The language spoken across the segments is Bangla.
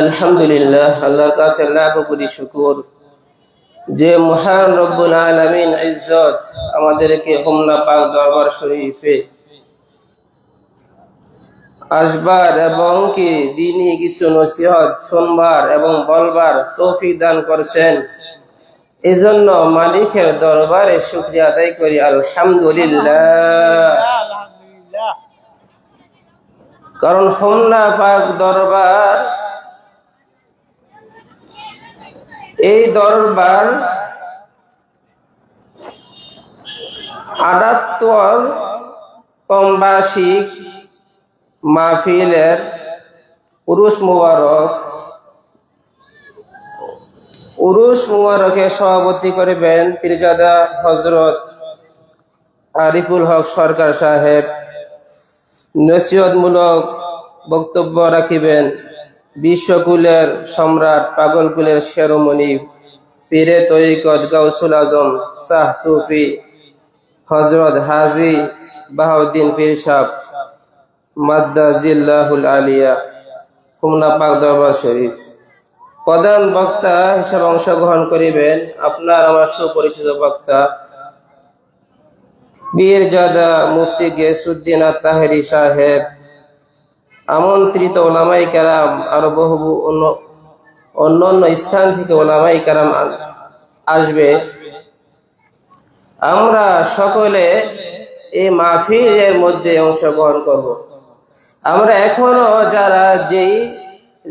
আলহামদুলিল্লাহ, আল্লাহর কাছে শুকুর। যে মহান রব্বুল আলামিন আমাদেরকে হুমনা পাক দরবার শরীফে আসবার এবং কি দিনী কিছু নসিহত শুনবার এবং বলবার তৌফিক দান করছেন। এজন্য মালিকের দরবারে শুক্রিয়া আদায় করি, আলহামদুলিল্লাহ। কারণ হোমনা পাক দরবার এই দরবার আটাত্তর কমবাসিক মাহফিলের পুরুষ মুবারক, উরুস মুবারকে সভাপতি করিবেন পীরজাদা হজরত আরিফুল হক সরকার সাহেব। নসিহতমূলক বক্তব্য রাখিবেন। বিশ্বকুলের সম্রাট পাগলকুলের শেরোমণি পীরে তরিকত গাউসুল আজম, শাহ সুফি হজরত হাজি বাহাউদ্দিন পীর সাহ মাদ্দা জিল্লাহুল আলিয়া হুমনা পাক দরবার শরীফ। প্রধান বক্তা হিসাবে অংশগ্রহণ করিবেন আপনার আমার সুপরিচিত বক্তা বীর জাদা মুফতি গেসুদ্দিন তাহেরি সাহেব। আমন্ত্রিত ওলামাই কারাম আরও বহু অন্য অন্য স্থান থেকে ওলামাই কারাম আসবে আমরা সকলে এই মাহফিলের মধ্যে অংশগ্রহণ করব। আমরা এখনও যারা যেই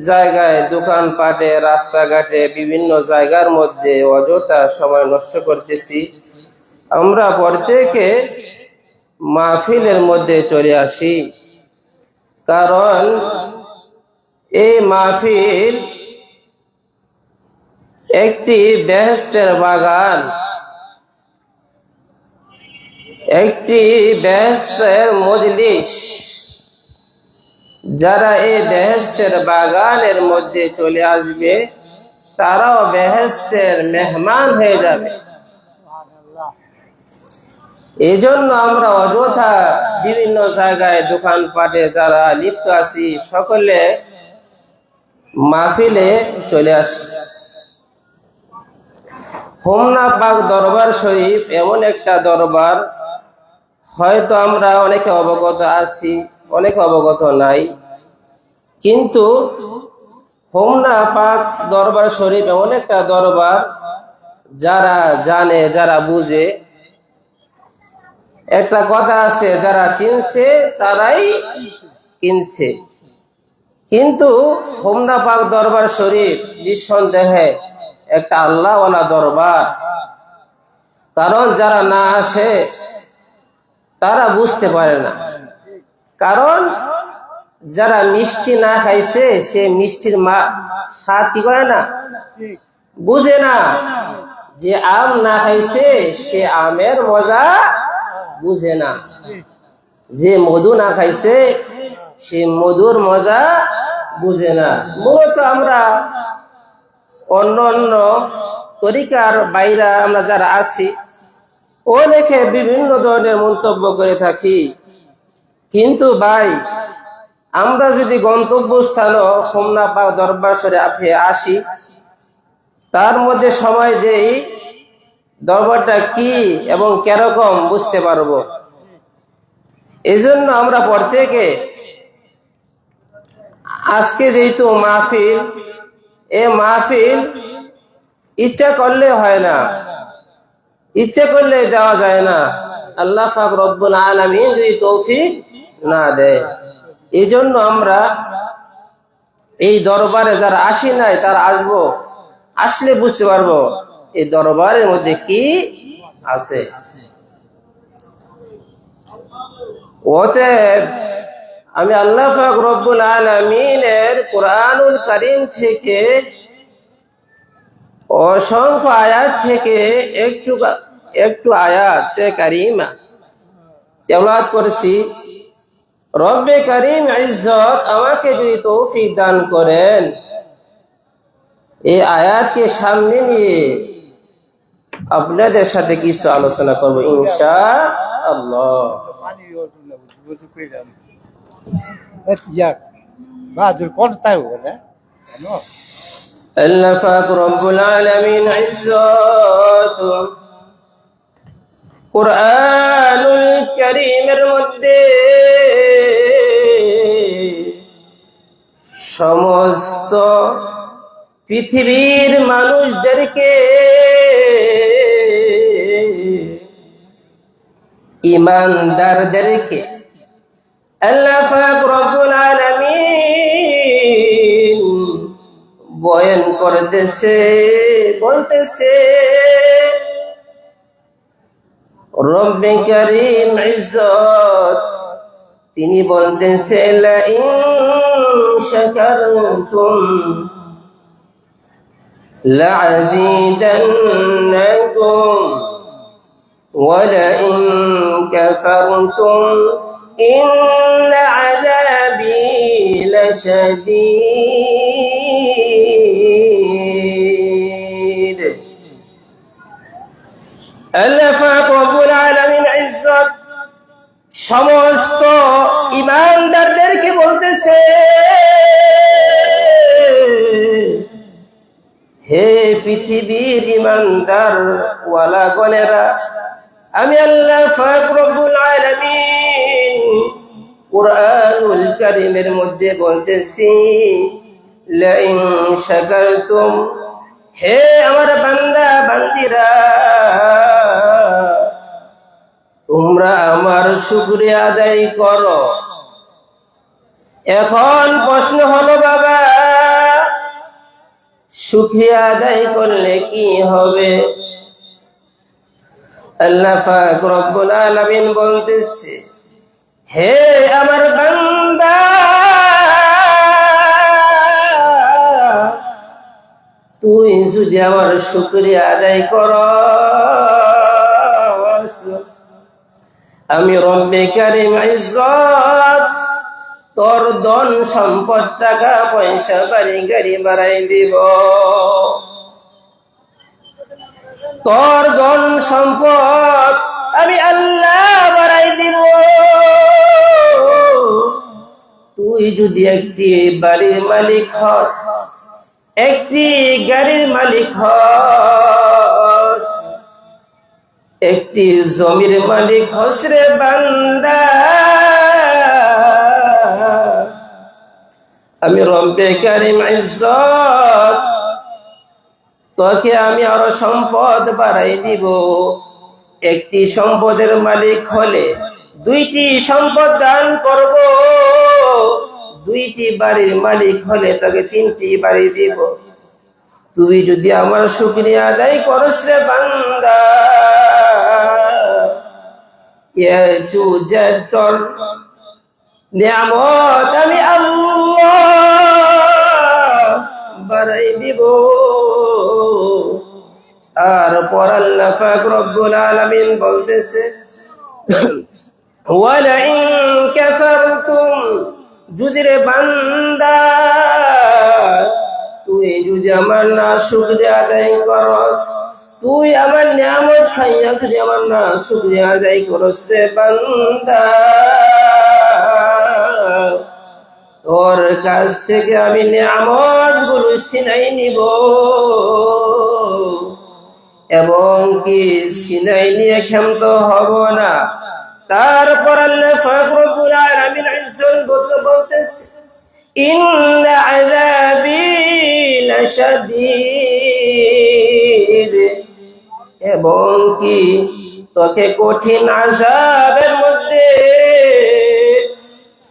জায়গায় দোকানপাটে, রাস্তাঘাটে, বিভিন্ন জায়গার মধ্যে অযথা সময় নষ্ট করতেছি, আমরা প্রত্যেকে মাহফিলের মধ্যে চলে আসি কারণ এই মাহফিল একটি বেহেস্তের বাগান। একটি বেহেস্তের মজলিস। যারা এই বেহেস্তের বাগানের মধ্যে চলে আসবে, তারাও বেহেস্তের মেহমান হয়ে যাবে। এই জন্য আমরা অযথা বিভিন্ন জায়গায় দোকানপাটে যারা লিপ্ত আছি, সকলে মাহফিলে চলে আসি হোমনা পাক দরবার শরীফ এমন একটা দরবার। হয়তো আমরা অনেকে অবগত আছি, অনেক অবগত নাই। কিন্তু হোমনা পাক দরবার শরীফ এমন একটা দরবার যারা জানে, যারা বুঝে একটা কথা আছে, যারা চিনছে তারাই কিনছে। কিন্তু হোমনা পাক দরবার শরীফ নিঃসন্দেহে একটা আল্লাহওয়ালা দরবার। কারণ যারা না আসে, তারা বুঝতে পারে না। কারণ যারা মিষ্টি না খাইছে, সে মিষ্টির মা স্বাদ কি করে না? বুঝে না যে আম না খাইছে, সে আমের মজা বুঝে না। যে মধু না খাইছে, সে মধুর মজা বুঝে না। মূলত আমরা অন্য অন্য তরিকার বাইরা আমরা যারা আছি, অনেকে বিভিন্ন ধরনের মন্তব্য করে থাকি। কিন্তু ভাই, আমরা যদি গন্তব্য স্থান হোমনা পাক দরবার আপনি আসি, তার মধ্যে সময় যেই দরবারটা কি এবং কেরকম বুঝতে পারব। এজন্য আমরা প্রত্যেকে আজকে যেহেতু মাহফিল, এ মাহফিল ইচ্ছা করলে হয় না। ইচ্ছে করলে দেওয়া যায় না। আল্লাহ ফাক রব্বুল আলমিন যদি তৌফিক না দেয় এই জন্য আমরা এই দরবারে যারা আসি নাই, তারা আসব, আসলে বুঝতে পারব এই দরবারের মধ্যে কি আছে? অতএব আমি আল্লাহ রব্বুল আলমিনের কোরআনুল করিম থেকে অসংখ্য আয়াত থেকে একটু একটু আয়াত কারিমা তেলাত করেছি। রব্বে করিম ইজ্জত আমাকে যদি তৌফিক দান করেন, এই আয়াতকে সামনে নিয়ে আপনাদের সাথে কিছু আলোচনা করব ইনশা আল্লাহ রব্বুল আলামিন ইজ্জত কুরআনুল কারীমের মধ্যে সমস্ত পৃথিবীর মানুষদেরকে ইমানদারদেরকে আল্লাহ রব্বুল আলামিন বয়ান করতেছে, বলতেছে, রব্বে করিম ইজ্জত। তিনি বলতেছে লা ইন শাকারতুম লাযীদান্নাকুম ولئن كفرتم إن عذابي لشديد আল্লাহ পাক রব্বুল আলামিন ইজ্জত সমস্ত ইমানদারদেরকে বলতেছে হে পৃথিবীর ইমানদার ওয়ালা গনেরা আমি আল্লাহ মধ্যে বলতেছি শাকারতুম হে আমার বান্দা, বান্দিরা, তোমরা আমার শুকরিয়া আদায় করো। এখন প্রশ্ন হলো, বাবা শুক্রিয়া আদায় করলে কি হবে? আল্লাহ পাক রব্বুল আলামিন বলতেছে, হে আমার বান্দা তুই যদি আমার শুক্রিয়া আদায় কর, আমি রব্বে কারিম ইজ্জত, তোর ধন সম্পদ, টাকা পয়সা, বাড়ি গাড়ি বাড়াই দিব। তোর ধন সম্পদ আমি আল্লাহ বাড়াই দিব। তুই যদি একটি বাড়ির মালিক হস, একটি গাড়ির মালিক হস, একটি জমির মালিক হসরে বান্দা। আমি রব্বে কারিম ইজ্জত তোকে আমি আরও সম্পদ বাড়াই দিব। একটি সম্পদের মালিক হলে দুইটি সম্পদ দান করব। দুইটি বাড়ির মালিক হলে তোকে তিনটি বাড়ি দিব। তুই যদি আমার শুক্রিয়া আদায় করস রে বান্দা টু নিয়ামত আমি আল্লাহ বাড়াই দিব। আর পর আল্লাহ পাক রব্বুল আলামিন বলতেছে, ওয়ালাইন কাফারতুম, যদি রে বান্দা, তুই যদি আমার না শুকরিয়া আদায় করস, তুই আমার নিয়ামত খাইয়া যদি আমার না শুকরিয়া আদায় করস রে বান্দা, তোর কাছ থেকে আমি নিয়ামতগুলো সিনাই নিব। এবং কি সিনাই নিয়ে ক্ষমত হব না? তারপর এবং কি তোকে কঠিন আযাবের মধ্যে,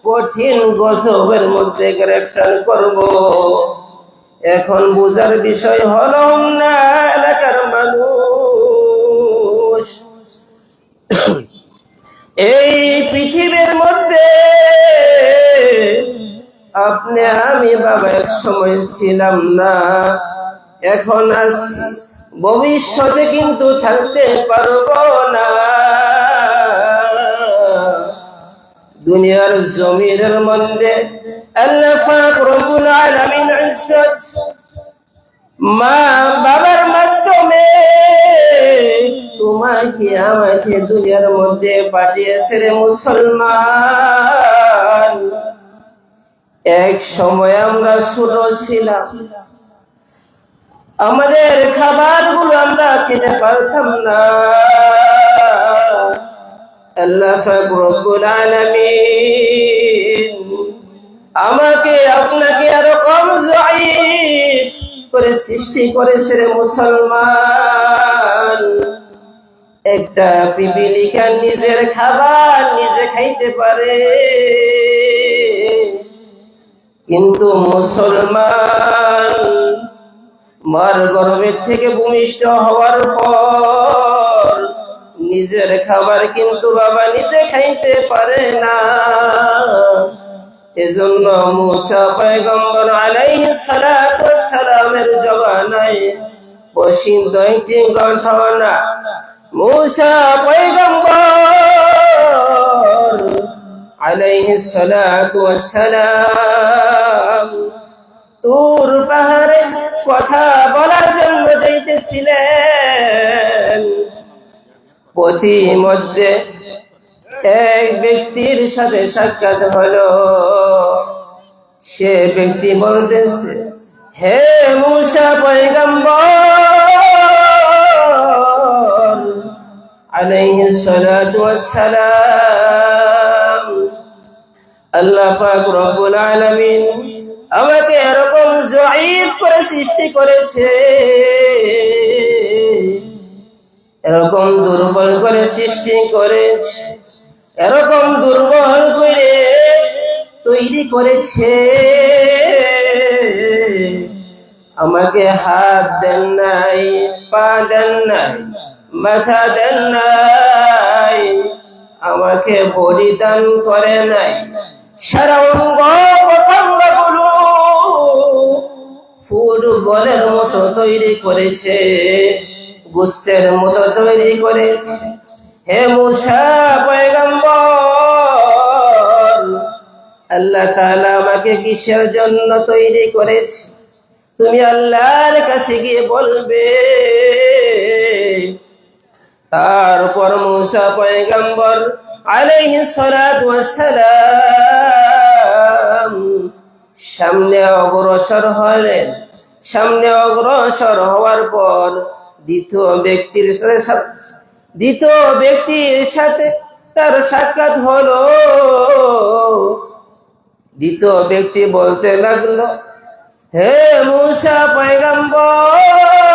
কঠিন গজবের মধ্যে গ্রেফতার করব। এখন বুঝার বিষয় হল না। এই পৃথিবীর মধ্যে আপনি, আমি বাবা এক সময় ছিলাম না। এখন আছি ভবিষ্যতে কিন্তু থাকতে পারব না। দুনিয়ার জমিনের মধ্যে মা বাবার মাধ্যমে তোমাকে আমাকে দুনিয়ার মধ্যে পাঠিয়েছে রে মুসলমান। এক সময় আমরা ছোট ছিলাম। আমাদের খাবারগুলো আমরা খেতে পারতাম না। আল্লাহ আমাকে আপনাকে আরও কম করে সৃষ্টি করেছে রে মুসলমান। একটা পিপিলিকা নিজের খাবার নিজে খাইতে পারে। কিন্তু মুসলমান মার গর্ভের থেকে ভূমিষ্ঠ হওয়ার পর নিজের খাবার কিন্তু বাবা নিজে খাইতে পারে না। এজন্য মুসা পয়গম্বর আলাইহিস সালামের জবানায় বসিত একটি ঘটনা মুসা পয়গম্বর পাহাড়ে কথা বলার জন্য যাইতেছিলেন। পথি মধ্যে এক ব্যক্তির সাথে সাক্ষাৎ হলো। সে ব্যক্তি বলতেছে, হে মুসা পয়গম্বর সালাতু ওয়াস সালাম আল্লাহ পাক রব্বুল আলামিন আমাকে এরকম জয়ীফ করে সৃষ্টি করেছে। এরকম দুর্বল করে সৃষ্টি করেছে। এরকম দুর্বল করে তৈরি করেছে। আমাকে হাত দেন নাই, পা দেন নাই। মাথা দেন নাই, আমাকে বলিদান করে নাই। সারা ফুটবলের মতো তৈরি করেছে, গুস্তের মতো তৈরি করেছে। হে মুসা পয়গম্বর, আল্লাহ তাআলা আমাকে কিসের জন্য তৈরি করেছে? তুমি আল্লাহর কাছে গিয়ে বলবে তারপর মুসা পয়গম্বর ওয়াস সালাম সামনে অগ্রসর হলেন। সামনে অগ্রসর হওয়ার পর দ্বিতীয় ব্যক্তির সাথে দ্বিতীয় ব্যক্তির সাথে তার সাক্ষাৎ হলো। দ্বিতীয় ব্যক্তি বলতে লাগল, হে মুসা পয়গম্বর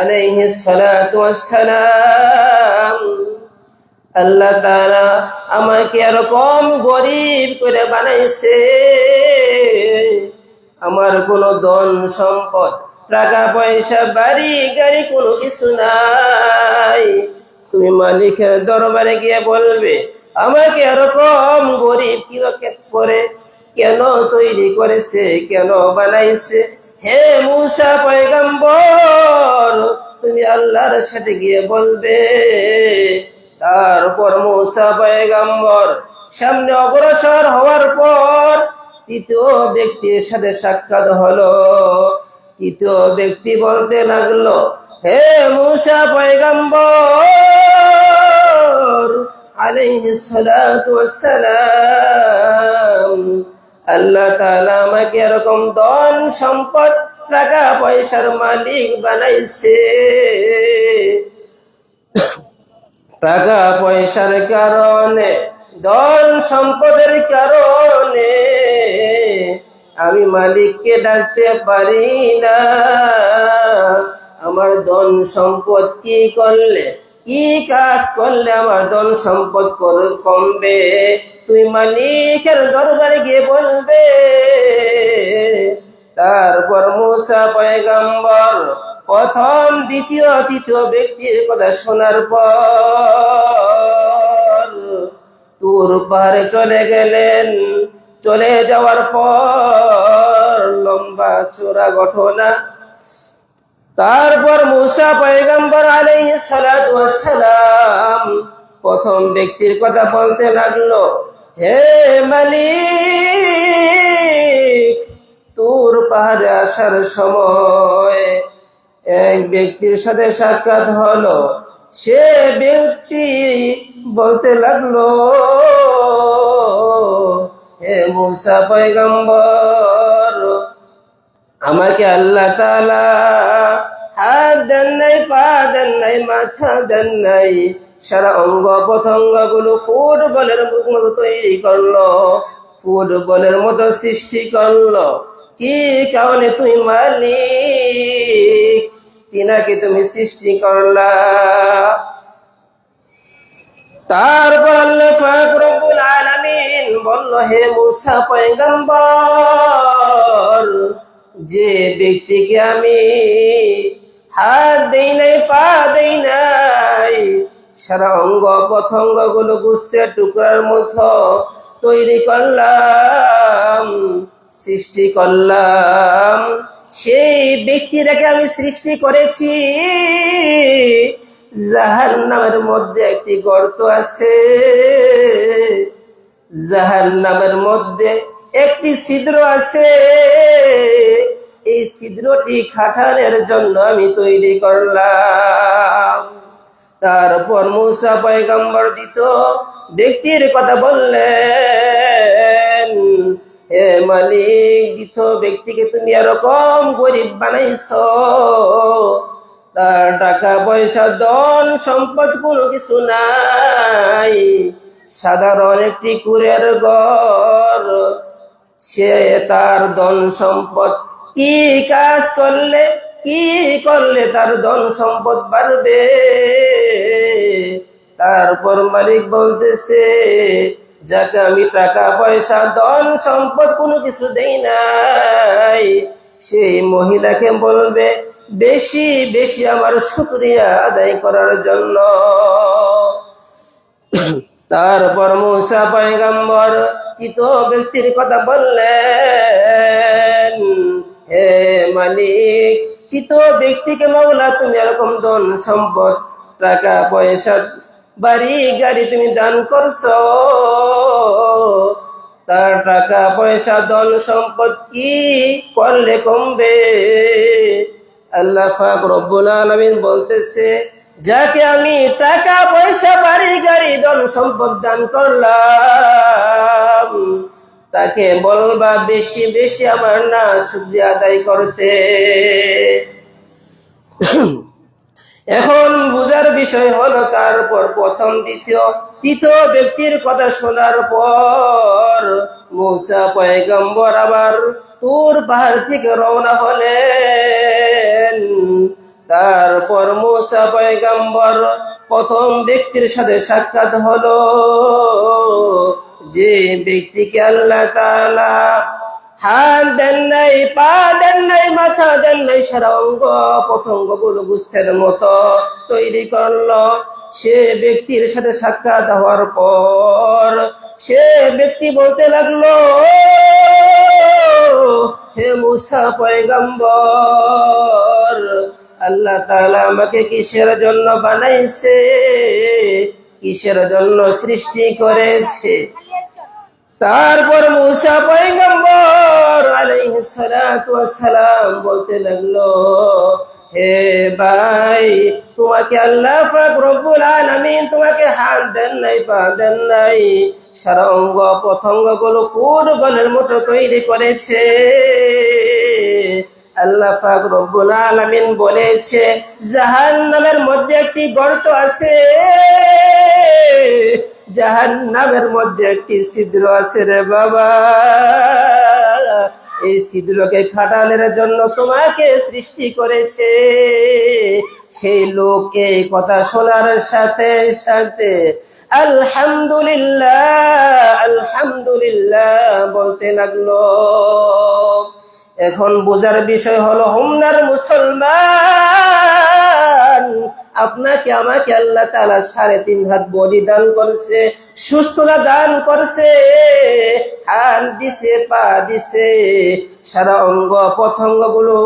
আলাইহিস সালাতু ওয়াস সালাম আল্লাহ তাআলা আমাকে এরকম গরিব করে বানাইছে। আমার কোনো ধন সম্পদ, টাকা পয়সা, বাড়ি, গাড়ি কোনো কিছু নাই। তুমি মালিকের দরবারে গিয়ে বলবে, আমাকে এরকম গরিব কীভাবে করে, কেন তৈরি করেছে, কেন বানাইছে? হে মুসা পয়গম্বর, তুমি আল্লাহর সাথে গিয়ে বলবে। তারপর মুসা পয়গম্বর, সামনে অগ্রসর হওয়ার পর তৃতীয় ব্যক্তির সাথে সাক্ষাৎ হলো। তৃতীয় ব্যক্তি বলতে লাগল, হে মুসা পয়গম্বর, আলাইহিস সালাতু ওয়াস সালাম। আল্লাহ তাআলা আমাকে এরকম ধন সম্পদ, টাকা পয়সার মালিক বানাইছে। টাকা পয়সার কারণে, ধন সম্পদের কারণে আমি মালিককে ডাকতে পারি না। আমার ধন সম্পদ কি করলে? কি কাজ করলে আমার ধন সম্পদ কমবে? তুই মালিকের দরবারে গিয়ে বলবে। তারপর মুসা পয়গম্বর প্রথম, দ্বিতীয়, তৃতীয় ব্যক্তির কথা শোনার পর তুর পাহাড়ে চলে গেলেন। চলে যাওয়ার পর লম্বা চোরা ঘটনা তারপর মুসা পয়গম্বর সালাতু সালাম প্রথম ব্যক্তির কথা বলতে লাগল, হে মালিক, তোর পাহাড়ে আসার সময় এক ব্যক্তির সাথে সাক্ষাৎ হলো। সে ব্যক্তি বলতে লাগল, হে মুসা পয়গম্বর আমাকে আল্লাহ তাআলা হাত দেন নাই, পা দেন নাই, মাথা দেন নাই, সারা অঙ্গ প্রত্যঙ্গগুলো ফুটবলের মতো তৈরি করল, ফুটবলের মতো সৃষ্টি করল। কি কারণে তুমি মালিক? তিনাকে তুমি সৃষ্টি করলা? তারপর আল্লাহ পাক রব্বুল আলামিন বলল, হে মুসা পয়গম্বর যে ব্যক্তিকে আমি হাত দেই নাই, পা দেই নাই, সারা অঙ্গ প্রত্যঙ্গগুলো গুছতে টুকরার মতো তৈরি করলাম, সৃষ্টি করলাম। সেই ব্যক্তিটাকে আমি সৃষ্টি করেছি। জাহান নামের মধ্যে একটি গর্ত আছে। জাহান নামের মধ্যে একটি ছিদ্র আছে। এই ছিদ্রটি খাটানের জন্য আমি তৈরি করলাম। তারপর মুসা পয়গম্বর দিত, ব্যক্তির কথা বললেন, হে মালিক, দিত ব্যক্তিকে তুমি এরকম গরিব বানাইছো। তার টাকা পয়সা, ধন, সম্পদ কোনো কিছু নাই। সাধারণ একটি কুরের ঘর। সে তার ধন সম্পদ কি কাজ করলে, কি করলে তার ধন সম্পদ বাড়বে? তারপর মালিক বলতেছে, যাকে আমি টাকা, পয়সা, ধন সম্পদ কোনো কিছু দেই নাই। সেই মহিলাকে বলবে, বেশি বেশি আমার শুক্রিয়া আদায় করার জন্য। তারপর মুসা পয়গম্বর তৃত ব্যক্তির কথা বললেন, হে মালিক তৃত ব্যক্তিকে মাওলা, তুমি এরকম ধন সম্পদ, টাকা, পয়সা, বাড়ি, গাড়ি তুমি দান করছ। তার টাকা, পয়সা, ধন সম্পদ কি করলে কমবে? আল্লাহ পাক রব্বুল আলামিন বলতেছে যাকে আমি টাকা পয়সা, বাড়ি, গাড়ি, ধন সম্পদ দান করলাম, তাকে বলবা বেশি বেশি আমার না শুক্রিয়া আদায় করতে। এখন বুঝার বিষয় হলো তারপর প্রথম, দ্বিতীয়, তৃতীয় ব্যক্তির কথা শোনার পর মুসা পয়গম্বর আবার তোর পাহাড় থেকে রওনা হলেন। তারপর মুসা পয়গম্বর প্রথম ব্যক্তির সাথে সাক্ষাৎ হলো। যে ব্যক্তিকে আল্লাহ তাআলা হাত দেন নাই, পা দেন নাই, মাথা দেন নাই, সারা অঙ্গ প্রত্যঙ্গগুলো গুস্তের মতো তৈরি করল। সে ব্যক্তির সাথে সাক্ষাৎ হওয়ার পর সে ব্যক্তি বলতে লাগল, হে মুসা পয়গম্বর আল্লাহ তাআলা আমাকে কিসের জন্য বানাইছে? কিসের জন্য সৃষ্টি করেছে? তারপর মুসা পয়গম্বর সালাম বলতে লাগল, হে ভাই, তোমাকে আল্লাহ রব্বুল আলামিন তোমাকে হাত দেন নাই, পা দেন নাই। সারা অঙ্গ প্রত্যঙ্গগুলো ফুটবলের মতো তৈরি করেছে। আল্লাহ পাক রব্বুল আলামিন বলেছে, জাহান্নামের মধ্যে একটি গর্ত আছে। জাহান্নামের মধ্যে একটি ছিদ্র আছে রে বাবা। এই ছিদ্রকে খাটানোর জন্য তোমাকে সৃষ্টি করেছে। সেই লোক কথা শোনার সাথে সাথে আলহামদুলিল্লাহ আলহামদুলিল্লাহ বলতে লাগল। এখন বোঝার বিষয় হলো, হোমনার মুসলমান, আপনাকে, আমাকে আল্লাহ তাআলা সাড়ে তিন হাত বডি দান করছে, সুস্থতা দান করছে, হাত দিছে, পা দিছে, সারা অঙ্গ প্রত্যঙ্গগুলো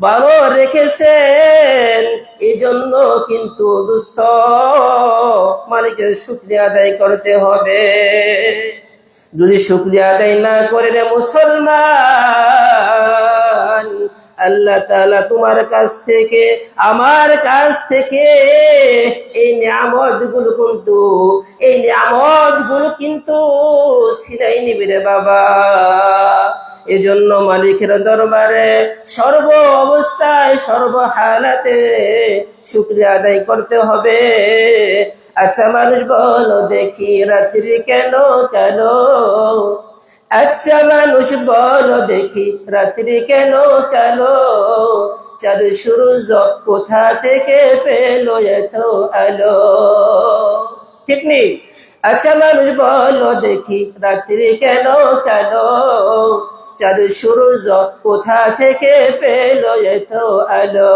ভালো রেখেছেন এই জন্য কিন্তু দুস্থ মালিকের শুক্রিয়া আদায় করতে হবে। যদি শুক্রিয়া আদায় না করে রে মুসলমান, আল্লাহ তাআলা তোমার কাছ থেকে, আমার কাছ থেকে এই নিয়ামতগুলো কিন্তু, এই নিয়ামতগুলো কিন্তু সিনাই নিবি রে বাবা। এজন্য মালিকের দরবারে সর্ব অবস্থায়, সর্ব হালাতে শুক্রিয়া আদায় করতে হবে। আচ্ছা মানুষ বলো দেখি রাত্রি কেন কেন? আচ্ছা মানুষ বলো দেখি রাত্রি কেন কেন? চাঁদ সূর্য কোথা থেকে পেল এত আলো? ঠিক নেই? আচ্ছা মানুষ বলো দেখি রাত্রি কেন কেন? চাঁদ সূর্য কোথা থেকে পেল এত আলো?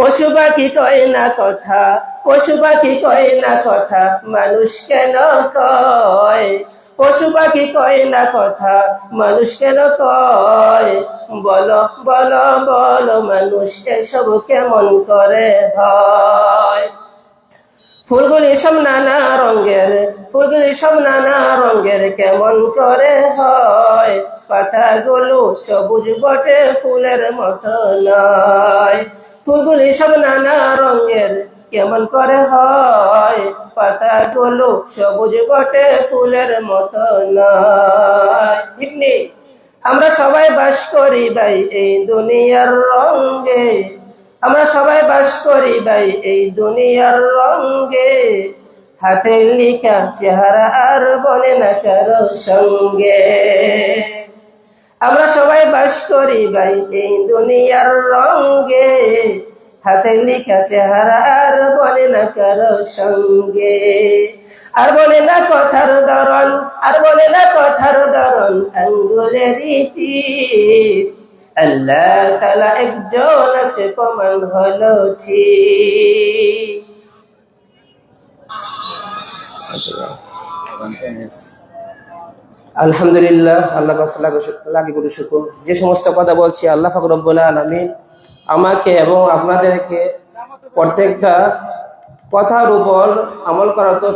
পশু পাখি কয় না কথা পশু পাখি কয় না কথা মানুষ কেন কয়? পশু পাখি কয় না কথা মানুষ কেন কয়? বলো বলো বলো মানুষ এসব কেমন করে হয়? ফুলগুলি সব নানা রঙের, ফুলগুলি সব নানা রঙের কেমন করে হয়? পাতাগুলো সবুজ বটে, ফুলের মতো নয়। ফুলগুলি সব নানা রঙের। কেমন করে হয়? পাতাগুলো সবুজ বটে, ফুলের মতো নয়। ঠিক নেই? আমরা সবাই বাস করি ভাই এই দুনিয়ার রঙে। আমরা সবাই বাস করি ভাই এই দুনিয়ার রঙে। হাতের লিখা চেহারা আর বলে না কারও সঙ্গে। আমরা সবাই বাস করি ভাই, এই দুনিয়ার রঙে। হাতের লিখা চেহারা আর বলে না কারও সঙ্গে। আর বলে না কথার ধরন, আর বলে না কথার ধরন, আঙ্গুলের ইটি আল্লাহ তালা একজন আছে, প্রমাণ হলো ঠিক। আলহামদুলিল্লাহ, আল্লাহ লাগে করে শুকুর। যে সমস্ত কথা বলছি, আল্লাহ ফাকরুল আলমিন আমাকে এবং আপনাদেরকে প্রত্যেকটা কথার উপর আমল করা তো